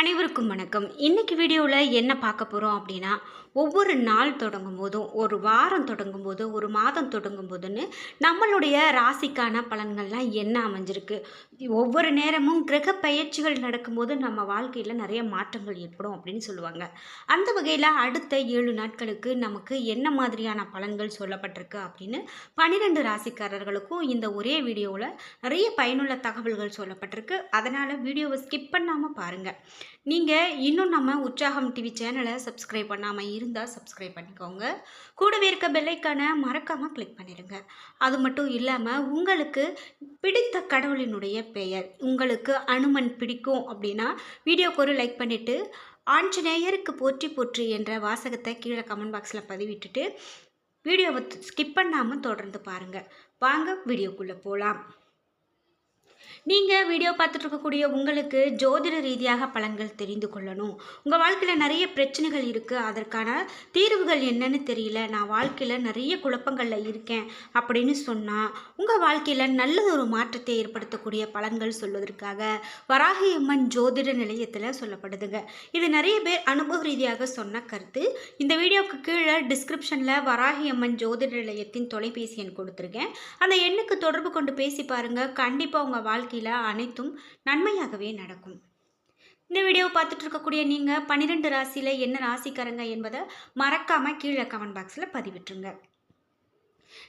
அனைவருக்கும் வணக்கம். இன்னைக்கு வீடியோவில் என்ன பார்க்க போகிறோம் அப்படின்னா ஒவ்வொரு நாள் தொடங்கும் போதும் ஒரு வாரம் தொடங்கும் போது ஒரு மாதம் தொடங்கும் போதுன்னு நம்மளுடைய ராசிக்கான பலன்கள்லாம் என்ன அமைஞ்சிருக்கு? ஒவ்வொரு நேரமும் கிரக பயிற்சிகள் நடக்கும்போது நம்ம வாழ்க்கையில் நிறைய மாற்றங்கள் ஏற்படும் அப்படின்னு சொல்லுவாங்க. அந்த வகையில் அடுத்த ஏழு நாட்களுக்கு நமக்கு என்ன மாதிரியான பலன்கள் சொல்லப்பட்டிருக்கு அப்படின்னு பன்னிரெண்டு ராசிக்காரர்களுக்கும் இந்த ஒரே வீடியோவில் நிறைய பயனுள்ள தகவல்கள் சொல்லப்பட்டிருக்கு. அதனால் வீடியோவை ஸ்கிப் பண்ணாமல் பாருங்கள் நீங்கள் இன்னும் நம்ம உற்சாகம் டிவி சேனலை சப்ஸ்கிரைப் பண்ணாமல் இருந்தால் சப்ஸ்கிரைப் பண்ணிக்கோங்க. கூடவே இருக்க பெல்லைக்கான மறக்காமல் கிளிக் பண்ணிடுங்க. அது மட்டும் இல்லாமல் உங்களுக்கு பிடித்த கடவுளினுடைய பெயர் உங்களுக்கு அனுமன் பிடிக்கும் அப்படின்னா வீடியோக்கு ஒரு லைக் பண்ணிவிட்டு ஆஞ்சநேயருக்கு போற்றி போற்றி என்ற வாசகத்தை கீழே கமெண்ட் பாக்ஸில் பதிவிட்டுட்டு வீடியோவை ஸ்கிப் பண்ணாமல் தொடர்ந்து பாருங்கள் வாங்க வீடியோக்குள்ளே போகலாம் நீங்கள் வீடியோ பார்த்துட்டு இருக்கக்கூடிய உங்களுக்கு ஜோதிட ரீதியாக பலன்கள் தெரிந்து கொள்ளணும். உங்கள் வாழ்க்கையில் நிறைய பிரச்சனைகள் இருக்குது அதற்கான தீர்வுகள் என்னன்னு தெரியல. நான் வாழ்க்கையில் நிறைய குழப்பங்களில் இருக்கேன் அப்படின்னு சொன்னால் உங்கள் வாழ்க்கையில் நல்ல ஒரு மாற்றத்தை ஏற்படுத்தக்கூடிய பலன்கள் சொல்வதற்காக வராகி அம்மன் ஜோதிட நிலையத்தில் சொல்லப்படுதுங்க. இது நிறைய பேர் அனுபவ ரீதியாக சொன்ன கருத்து. இந்த வீடியோவுக்கு கீழே டிஸ்கிரிப்ஷனில் வராகி அம்மன் ஜோதிட நிலையத்தின் தொலைபேசி எண் கொடுத்துருக்கேன். அந்த எண்ணுக்கு தொடர்பு கொண்டு பேசி பாருங்கள் கண்டிப்பாக உங்கள் வாழ்க்கையில் அனைத்தும் நன்மையாகவே நடக்கும். இந்த வீடியோவை பார்த்துட்டு இருக்கக்கூடிய நீங்கள் பன்னிரெண்டு ராசியில் என்ன ராசிக்காரங்க என்பதை மறக்காமல் கீழே கமெண்ட் பாக்ஸில் பதிவிட்டுருங்க.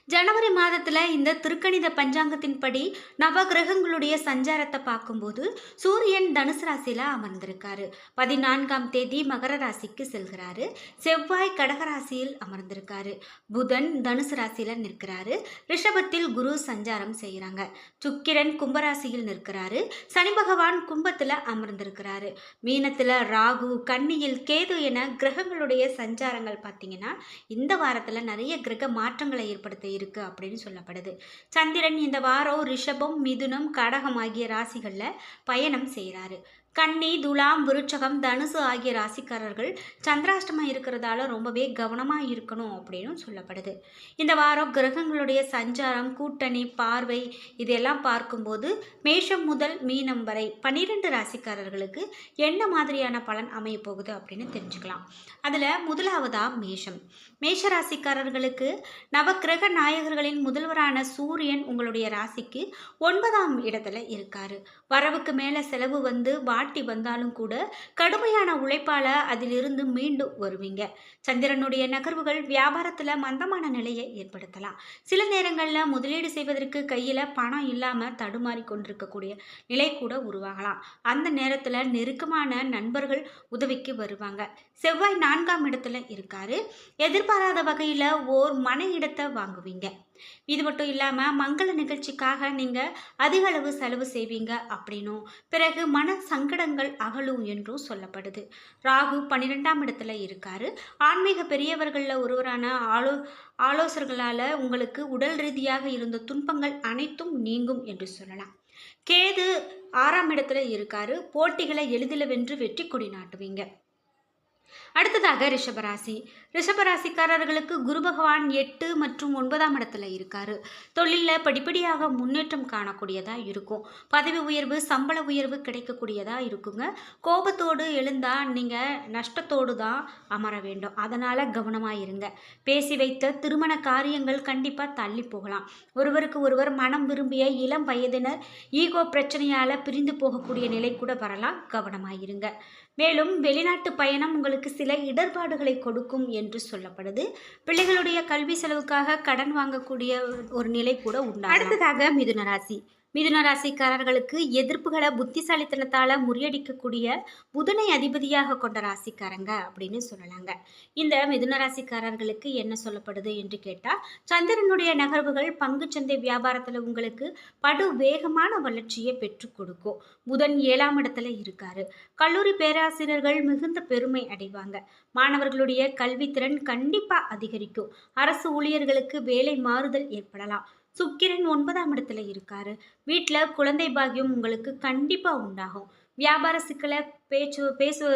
ஜனவரி மாதத்தில் இந்த திருக்கணித பஞ்சாங்கத்தின்படி நவகிரகங்களுடைய சஞ்சாரத்தை பார்க்கும்போது சூரியன் தனுசு ராசியில் அமர்ந்திருக்காரு. பதினான்காம் தேதி மகர ராசிக்கு செல்கிறாரு. செவ்வாய் கடகராசியில் அமர்ந்திருக்காரு. புதன் தனுசு ராசியில் நிற்கிறாரு. ரிஷபத்தில் குரு சஞ்சாரம் செய்கிறாங்க சுக்கிரன் கும்பராசியில் நிற்கிறாரு. சனி பகவான் கும்பத்தில் அமர்ந்திருக்கிறாரு. மீனத்தில் ராகு கன்னியில் கேது என கிரகங்களுடைய சஞ்சாரங்கள் பார்த்தீங்கன்னா இந்த வாரத்தில் நிறைய கிரக மாற்றங்களை ஏற்படுத்த இருக்கு அப்படின்னு சொல்லப்படுது. சந்திரன் இந்த வாரம் ரிஷபம் மிதுனம் கடகம் ஆகிய ராசிகளில் பயணம் செய்கிறாரு கன்னி துலாம் விருட்சகம் தனுசு ஆகிய ராசிக்காரர்கள் சந்திராஷ்டமம் இருக்கிறதால ரொம்பவே கவனமாக இருக்கணும் அப்படின்னு சொல்லப்படுது. இந்த வாரம் கிரகங்களுடைய சஞ்சாரம் கூட்டணி பார்வை இதெல்லாம் பார்க்கும்போது மேஷம் முதல் மீனம் வரை பன்னிரெண்டு ராசிக்காரர்களுக்கு என்ன மாதிரியான பலன் அமைய போகுது அப்படின்னு தெரிஞ்சுக்கலாம். அதில் முதலாவதாக மேஷம். மேஷ ராசிக்காரர்களுக்கு நவக்கிரக நாயகர்களின் முதல்வரான சூரியன் உங்களுடைய ராசிக்கு ஒன்பதாம் இடத்துல இருக்காரு. வரவுக்கு மேலே செலவு வந்து வாட்டி வந்தாலும் கூட கடுமையான உழைப்பால் அதிலிருந்து மீண்டும் வருவீங்க. சந்திரனுடைய நகர்வுகள் வியாபாரத்தில் மந்தமான நிலையை ஏற்படுத்தலாம். சில நேரங்களில் முதலீடு செய்வதற்கு கையில் பணம் இல்லாமல் தடுமாறி கொண்டிருக்கக்கூடிய நிலை கூட உருவாகலாம். அந்த நேரத்தில் நெருக்கமான நண்பர்கள் உதவிக்கு வருவாங்க. செவ்வாய் நான்காம் இடத்துல இருக்காரு. எதிர்பாராத வகையில் ஓர் மன இடத்தை வாங்குவீங்க. இது மட்டும் இல்லாமல் மங்கள நிகழ்ச்சிக்காக நீங்கள் அதிக அளவு செலவு செய்வீங்க அப்படின்னும். பிறகு மன சங்கடங்கள் அகலும் என்றும் சொல்லப்படுது. ராகு பன்னிரெண்டாம் இடத்துல இருக்காரு. ஆன்மீக பெரியவர்களில் ஒருவரான ஆலோ ஆலோசகர்களால் உங்களுக்கு உடல் ரீதியாக இருந்த துன்பங்கள் அனைத்தும் நீங்கும் என்று சொல்லலாம். கேது ஆறாம் இடத்துல இருக்காரு. போட்டிகளை எளிதில் வென்று வெற்றி கொடி நாட்டுவீங்க. அடுத்ததாக ரிஷபராசி. ரிஷபராசிக்காரர்களுக்கு குரு பகவான் எட்டு மற்றும் ஒன்பதாம் இடத்துல இருக்காரு. தொழிலில் படிப்படியாக முன்னேற்றம் காணக்கூடியதாக இருக்கும். பதவி உயர்வு சம்பள உயர்வு கிடைக்கக்கூடியதாக இருக்குங்க. கோபத்தோடு எழுந்தால் நீங்கள் நஷ்டத்தோடு தான் அமர வேண்டும். அதனால் கவனமாக இருங்க. பேசி வைத்த திருமண காரியங்கள் கண்டிப்பாக தள்ளி போகலாம். ஒருவருக்கு ஒருவர் மனம் விரும்பிய இளம் வயதினர் ஈகோ பிரச்சனையால் பிரிந்து போகக்கூடிய நிலை கூட வரலாம். கவனமாக இருங்க. மேலும் வெளிநாட்டு பயணம் உங்களுக்கு சில இடர்பாடுகளை கொடுக்கும் என்று சொல்லப்படுது. பிள்ளைகளுடைய கல்வி செலவுக்காக கடன் வாங்கக்கூடிய ஒரு நிலை கூட உண்டு அடுத்ததாக மிதுன ராசி மிதுன ராசிக்காரர்களுக்கு எதிர்ப்புகளை புத்திசாலித்தனத்தால் முறியடிக்கக்கூடிய புதனை அதிபதியாக கொண்ட ராசிக்காரங்க அப்படின்னு சொல்லலாங்க. இந்த மிதுன ராசிக்காரர்களுக்கு என்ன சொல்லப்படுது என்று கேட்டால் சந்திரனுடைய நகர்வுகள் பங்குச்சந்தை வியாபாரத்தில் உங்களுக்கு படு வேகமான வளர்ச்சியை பெற்றுக் கொடுக்கும். புதன் ஏழாம் இடத்துல இருக்காரு. கல்லூரி பேராசிரியர்கள் மிகுந்த பெருமை அடைவாங்க. மாணவர்களுடைய கல்வித்திறன் கண்டிப்பாக அதிகரிக்கும். அரசு ஊழியர்களுக்கு வேலை மாறுதல் ஏற்படலாம். சுக்கிரன் ஒன்பதாம் இடத்துல இருக்காரு. வீட்டில் குழந்தை பாக்கியம் உங்களுக்கு கண்டிப்பாக உண்டாகும். வியாபார சிக்கலை பேச்சு பேசு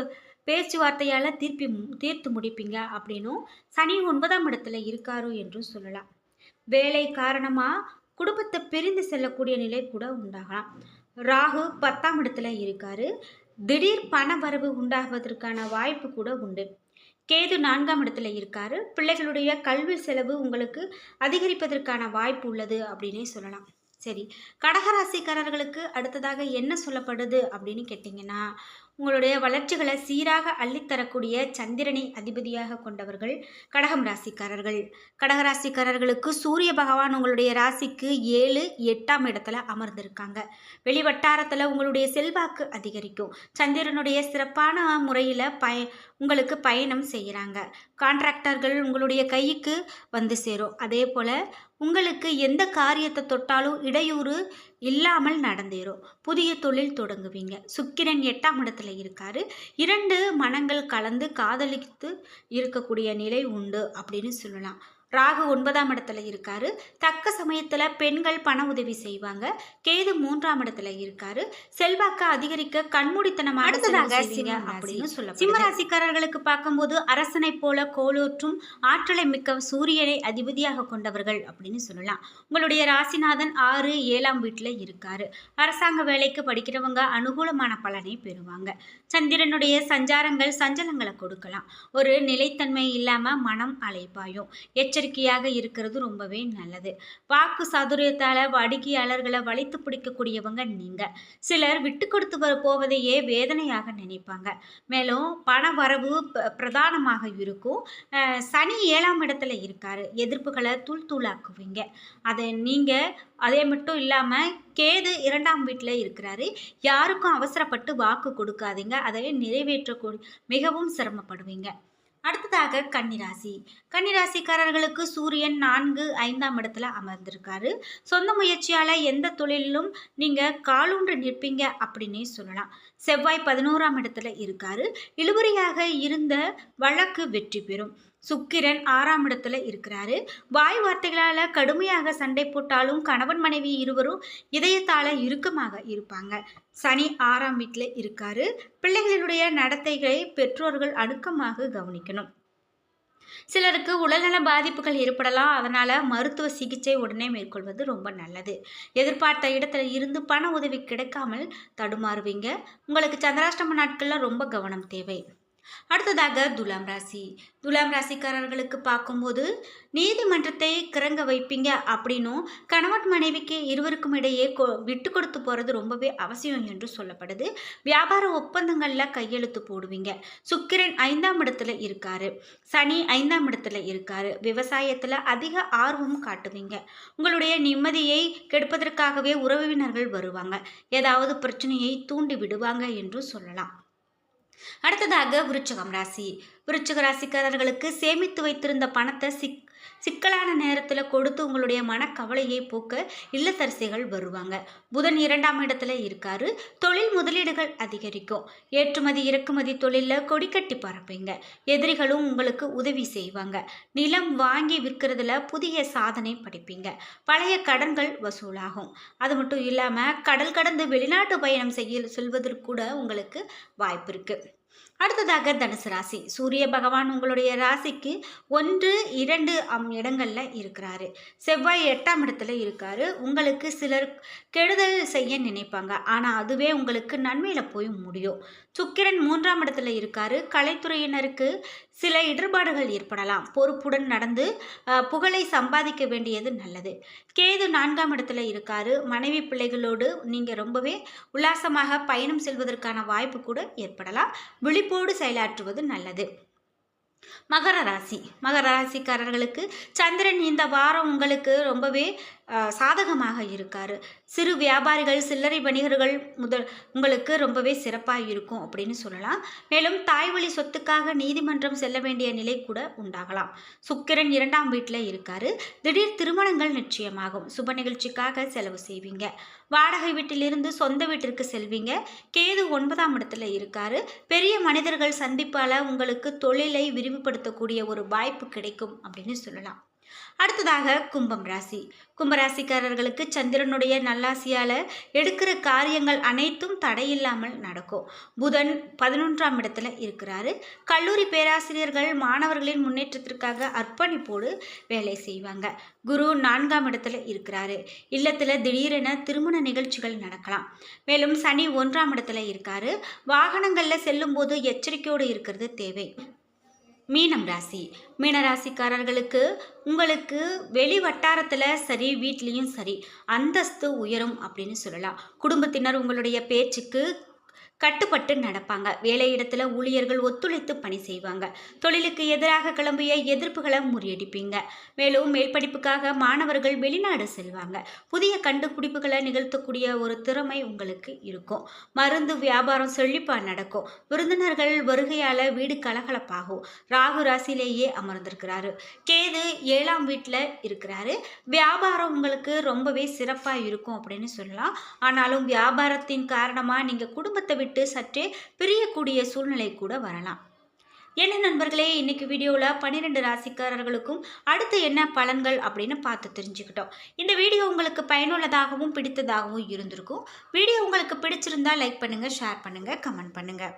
பேச்சுவார்த்தையால் தீர்ப்பி தீர்த்து முடிப்பீங்க அப்படின்னும் சனி ஒன்பதாம் இடத்துல இருக்காரு என்றும் சொல்லலாம். வேலை காரணமாக குடும்பத்தை பிரிந்து செல்லக்கூடிய நிலை கூட உண்டாகலாம். ராகு பத்தாம் இடத்துல இருக்காரு. திடீர் பண வரவு உண்டாகுவதற்கான வாய்ப்பு கூட உண்டு. கேது நான்காம் இடத்துல இருக்காரு. பிள்ளைகளுடைய கல்வி செலவு உங்களுக்கு அதிகரிப்பதற்கான வாய்ப்பு உள்ளது அப்படின்னே சொல்லலாம். சரி கடகராசிக்காரர்களுக்கு அடுத்ததாக என்ன சொல்லப்படுது அப்படின்னு கேட்டிங்கன்னா உங்களுடைய வளர்ச்சிகளை சீராக அள்ளித்தரக்கூடிய சந்திரனை அதிபதியாக கொண்டவர்கள் கடகம் ராசிக்காரர்கள். கடகராசிக்காரர்களுக்கு சூரிய பகவான் உங்களுடைய ராசிக்கு ஏழு எட்டாம் இடத்துல அமர்ந்திருக்காங்க. வெளி வட்டாரத்தில் உங்களுடைய செல்வாக்கு அதிகரிக்கும். சந்திரனுடைய சிறப்பான முறையில் பய உங்களுக்கு பயணம் செய்கிறாங்க கான்ட்ராக்டர்கள் உங்களுடைய கைக்கு வந்து சேரும். அதே போல் உங்களுக்கு எந்த காரியத்தை தொட்டாலும் இடையூறு இல்லாமல் நடந்தேறும். புதிய தொழில் தொடங்குவீங்க. சுக்கிரன் எட்டாம் இடத்துல இருக்காரு. இரண்டு மனங்கள் கலந்து காதலித்து இருக்கக்கூடிய நிலை உண்டு அப்படின்னு சொல்லலாம். ராகு ஒன்பதாம் இடத்துல இருக்காரு. தக்க சமயத்துல பெண்கள் பண உதவி செய்வாங்க. கேது மூன்றாம் இடத்துல இருக்காரு. செல்வாக்க அதிகரிக்க கண்மூடித்தனமாக சிம்ம ராசி. அப்படின்னு சொல்ல சிம்மராசிக்காரர்களுக்கு பார்க்கும்போது அரசனை போல கோலோற்றும் ஆற்றலை மிக்க சூரியனை அதிபதியாக கொண்டவர்கள் அப்படின்னு சொல்லலாம். உங்களுடைய ராசிநாதன் ஆறு ஏழாம் வீட்டில் இருக்காரு. அரசாங்க வேலைக்கு படிக்கிறவங்க அனுகூலமான பலனை பெறுவாங்க. சந்திரனுடைய சஞ்சாரங்கள் சஞ்சலங்களை கொடுக்கலாம். ஒரு நிலைத்தன்மை இல்லாமல் மனம் அலைப்பாயும் எச்சரிக்கையாக இருக்கிறது ரொம்பவே நல்லது. வாக்கு சதுரியத்தால் வாடிக்கையாளர்களை வளைத்து பிடிக்கக்கூடியவங்க நீங்கள் சிலர் விட்டு கொடுத்து வர போவதையே வேதனையாக நினைப்பாங்க. மேலும் பண வரவு ப- பிரதானமாக இருக்கும். சனி ஏழாம் இடத்துல இருக்காரு. எதிர்ப்புகளை தூள் தூளாக்குவீங்க. அதை நீங்கள் அதே மட்டும் இல்லாமல் கேது இரண்டாம் வீட்டில் இருக்கிறாரு. யாருக்கும் அவசரப்பட்டு வாக்கு கொடுக்காதீங்க. அதை நிறைவேற்றக்கூடிய மிகவும் சிரமப்படுவீங்க. அடுத்ததாக கன்னிராசி. கன்னிராசிக்காரர்களுக்கு சூரியன் நான்கு ஐந்தாம் இடத்துல அமர்ந்திருக்காரு. சொந்த முயற்சியால் எந்த தொழிலிலும் நீங்கள் காலூன்று நிற்பீங்க அப்படின்னே சொல்லலாம். செவ்வாய் பதினோராம் இடத்துல இருக்காரு. இழுபறியாக இருந்த வழக்கு வெற்றி பெறும். சுக்கிரன் ஆறாம் இடத்துல இருக்கிறாரு. வாய் வார்த்தைகளால் கடுமையாக சண்டை போட்டாலும் கணவன் மனைவி இருவரும் இதயத்தால் இறுக்கமாக இருப்பாங்க. சனி ஆறாம் வீட்டில் இருக்காரு. பிள்ளைகளுடைய நடத்தைகளை பெற்றோர்கள் அணுக்கமாக கவனிக்கணும். சிலருக்கு உடல்நல பாதிப்புகள் ஏற்படலாம். அதனால் மருத்துவ சிகிச்சை உடனே மேற்கொள்வது ரொம்ப நல்லது. எதிர்பார்த்த இடத்துல இருந்து பண உதவி கிடைக்காமல் தடுமாறுவீங்க. உங்களுக்கு சந்திராஷ்டம நாட்களில் ரொம்ப கவனம் தேவை. அடுத்ததாக துலாம் ராசி. துலாம் ராசிக்காரர்களுக்கு பார்க்கும்போது நீதிமன்றத்தை கிறங்க வைப்பீங்க அப்படின்னும் கணவன் மனைவிக்கு இருவருக்கும் இடையே கொ விட்டு கொடுத்து போகிறது ரொம்பவே அவசியம் என்று சொல்லப்படுது. வியாபார ஒப்பந்தங்களில் கையெழுத்து போடுவீங்க. சுக்கிரன் ஐந்தாம் இடத்துல இருக்காரு. சனி ஐந்தாம் இடத்துல இருக்காரு. விவசாயத்தில் அதிக ஆர்வம் காட்டுவீங்க. உங்களுடைய நிம்மதியை கெடுப்பதற்காகவே உறவினர்கள் வருவாங்க. ஏதாவது பிரச்சனையை தூண்டி விடுவாங்க என்று சொல்லலாம். அடுத்ததாக விருச்சகம் ராசி. விருச்சக ராசிக்காரர்களுக்கு சேமித்து வைத்திருந்த பணத்தை சிக் சிக்கலான நேரத்தில் கொடுத்து உங்களுடைய மனக்கவலையை போக்க இல்லத்தரசிகள் வருவாங்க. புதன் இரண்டாம் இடத்துல இருக்காரு. தொழில் முதலீடுகள் அதிகரிக்கும். ஏற்றுமதி இறக்குமதி தொழிலில் கொடிக்கட்டி பறப்பீங்க. எதிரிகளும் உங்களுக்கு உதவி செய்வாங்க. நிலம் வாங்கி விற்கிறதுல புதிய சாதனை படைப்பீங்க. பழைய கடன்கள் வசூலாகும். அது மட்டும் இல்லாமல் கடல் கடந்து வெளிநாட்டு பயணம் செய்ய செல்வதற்கு கூட உங்களுக்கு வாய்ப்பு இருக்குது அடுத்ததாக தனுசு ராசி. சூரிய பகவான் உங்களுடைய ராசிக்கு ஒன்று இரண்டு அம் இடங்களில் இருக்கிறாரு. செவ்வாய் எட்டாம் இடத்துல இருக்காரு. உங்களுக்கு சிலர் கெடுதல் செய்ய நினைப்பாங்க. ஆனால் அதுவே உங்களுக்கு நன்மையில் போய் முடியும். சுக்கிரன் மூன்றாம் இடத்துல இருக்காரு. கலைத்துறையினருக்கு சில இடர்பாடுகள் ஏற்படலாம். பொறுப்புடன் நடந்து புகழை சம்பாதிக்க வேண்டியது நல்லது. கேது நான்காம் இடத்துல இருக்காரு. மனைவி பிள்ளைகளோடு நீங்கள் ரொம்பவே உல்லாசமாக பயணம் செல்வதற்கான வாய்ப்பு கூட ஏற்படலாம். விழிப்போடு செயலாற்றுவது நல்லது. மகர ராசி. மகர ராசிக்காரர்களுக்கு சந்திரன் இந்த வாரம் உங்களுக்கு ரொம்பவே சாதகமாக இருக்கார். சிறு வியாபாரிகள் சில்லறை வணிகர்கள் முதல் உங்களுக்கு ரொம்பவே சிறப்பாக இருக்கும் அப்படின்னு சொல்லலாம். மேலும் தாய்வழி சொத்துக்காக நீதிமன்றம் செல்ல வேண்டிய நிலை கூட உண்டாகலாம். சுக்கிரன் இரண்டாம் வீட்டில் இருக்காரு. திடீர் திருமணங்கள் நிச்சயமாகும். சுப நிகழ்ச்சிக்காக செலவு செய்வீங்க. வாடகை வீட்டிலிருந்து சொந்த வீட்டிற்கு செல்வீங்க. கேது ஒன்பதாம் இடத்துல இருக்காரு. பெரிய மனிதர்கள் சந்திப்பால் உங்களுக்கு தொழிலை விரிவுபடுத்தக்கூடிய ஒரு வாய்ப்பு கிடைக்கும் அப்படின்னு சொல்லலாம். அடுத்ததாக கும்பம் ராசி. கும்பராசிக்காரர்களுக்கு சந்திரனுடைய நல்லாசியால் எடுக்கிற காரியங்கள் அனைத்தும் தடையில்லாமல் நடக்கும். புதன் பதினொன்றாம் இடத்துல இருக்கிறாரு. கல்லூரி பேராசிரியர்கள் மாணவர்களின் முன்னேற்றத்திற்காக அர்ப்பணிப்போடு வேலை செய்வாங்க. குரு நான்காம் இடத்துல இருக்கிறாரு. இல்லத்தில் திடீரென திருமண நிகழ்ச்சிகள் நடக்கலாம். மேலும் சனி ஒன்றாம் இடத்துல இருக்காரு. வாகனங்களில் செல்லும்போது எச்சரிக்கையோடு இருக்கிறது தேவை. மீனம் ராசி. மீனராசிக்காரர்களுக்கு உங்களுக்கு வெளி வட்டாரத்தில் சரி வீட்லேயும் சரி அந்தஸ்து உயரும் அப்படின்னு சொல்லலாம். குடும்பத்தினர் உங்களுடைய பேச்சுக்கு கட்டுப்பட்டு நடப்பாங்க. வேலையிடத்தில் ஊழியர்கள் ஒத்துழைத்து பணி செய்வாங்க. தொழிலுக்கு எதிராக கிளம்பிய எதிர்ப்புகளை முறியடிப்பீங்க. மேலும் மேல் படிப்புக்காக மாணவர்கள் வெளிநாடு செல்வாங்க. புதிய கண்டுபிடிப்புகளை நிகழ்த்தக்கூடிய ஒரு திறமை உங்களுக்கு இருக்கும். மருந்து வியாபாரம் செழிப்பாக நடக்கும். விருந்தினர்கள் வருகையால் வீடு கலகலப்பாகும். ராகு ராசியிலேயே அமர்ந்திருக்கிறாரு. கேது ஏழாம் வீட்டில் இருக்கிறாரு. வியாபாரம் உங்களுக்கு ரொம்பவே சிறப்பாக இருக்கும் அப்படின்னு சொல்லலாம். ஆனாலும் வியாபாரத்தின் காரணமாக நீங்கள் குடும்பத்தை விட்டு சற்றே பிரியக்கூடிய சூழ்நிலை கூட வரலாம். என்ன நண்பர்களே இன்னைக்கு வீடியோவில் பன்னிரெண்டு ராசிக்காரர்களுக்கும் அடுத்து என்ன பலன்கள் அப்படின்னு பார்த்து தெரிஞ்சுக்கிட்டோம். இந்த வீடியோ உங்களுக்கு பயனுள்ளதாகவும் பிடித்ததாகவும் இருந்திருக்கும். வீடியோ உங்களுக்கு பிடிச்சிருந்தா லைக் பண்ணுங்கள் ஷேர் பண்ணுங்கள் கமெண்ட் பண்ணுங்கள்